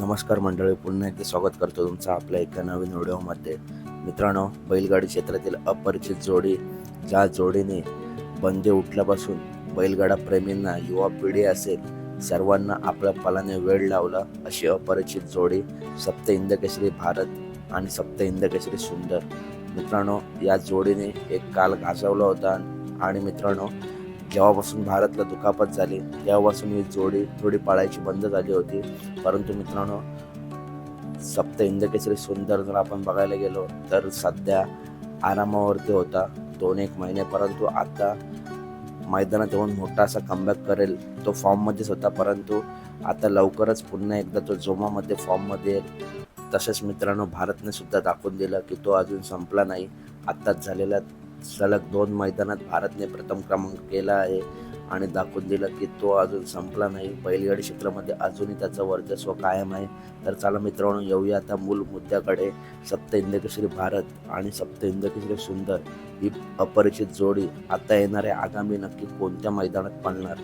नमस्कार मंडळी पुन्हा एकदा स्वागत करतो तुमचं आपल्या एका नवीन व्हिडिओमध्ये. मित्रांनो बैलगाडी क्षेत्रातील अपरिचित जोडी ज्या जोडीने बंदी उठल्यापासून बैलगाडा प्रेमींना युवा पिढी असेल सर्वांना आपल्या पलाने वेळ लावला अशी अपरिचित जोडी सप्त इंदकेसरी भारत आणि सप्त इंदकेसरी सुंदर. मित्रांनो या जोडीने एक काल गाजवला होता आणि मित्रांनो जेव्हापासून भारतला दुखापत झाली तेव्हापासून ही जोडी थोडी पाळायची बंद झाली होती. परंतु मित्रांनो सप्त इंदकेसरी सुंदर जर आपण बघायला गेलो तर सध्या आरामावरती होता दोन एक महिने. परंतु आता मैदानात येऊन मोठा असा कमबॅक करेल तो फॉर्ममध्येच होता. परंतु आता लवकरच पुन्हा एकदा तो जोमामध्ये फॉर्ममध्ये येईल. तसेच मित्रांनो भारतने सुद्धा दाखवून दिलं की तो अजून संपला नाही. आत्ताच झालेला सलग दोन मैदानात भारतने प्रथम क्रमांक केला आहे आणि दाखवून दिलं की तो अजून संपला नाही. बैलगाडी क्षेत्रामध्ये अजूनही त्याचं वर्चस्व कायम आहे. तर चला मित्रांनो येऊया आता मूल मुद्द्याकडे. सप्त इंदकेश्री भारत आणि सप्त इंदकेश्री सुंदर ही अपरिचित जोडी आता येणाऱ्या आगामी नक्की कोणत्या मैदानात पडणार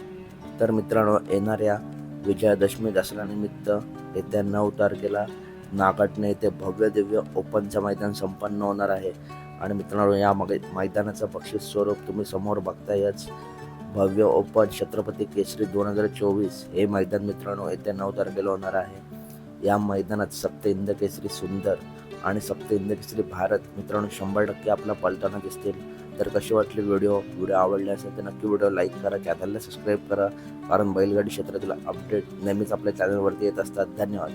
तर मित्रांनो येणाऱ्या विजयादशमी दसऱ्यानिमित्त येत्या नऊ तारखेला नागटणे येथे भव्य दिव्य ओपनचं मैदान संपन्न होणार आहे. आणि मित्रांनो या मग मैदानाचं बक्षीस स्वरूप तुम्ही समोर बघतायच. भव्य ओपन छत्रपती केसरी दोन हजार चोवीस हे मैदान मित्रांनो येत्या नऊ तारखेला होणार आहे. या मैदानात सप्त इंद केसरी सुंदर आणि सप्त इंद केसरी भारत मित्रांनो शंभर टक्के आपला पलताना दिसतील. तर कसे वाटले व्हिडिओ? व्हिडिओ आवडले असेल तर नक्की व्हिडिओ लाईक करा चॅनलला सबस्क्राईब करा. कारण बैलगाडी क्षेत्रातील अपडेट नेहमीच आपल्या चॅनलवरती येत असतात. धन्यवाद.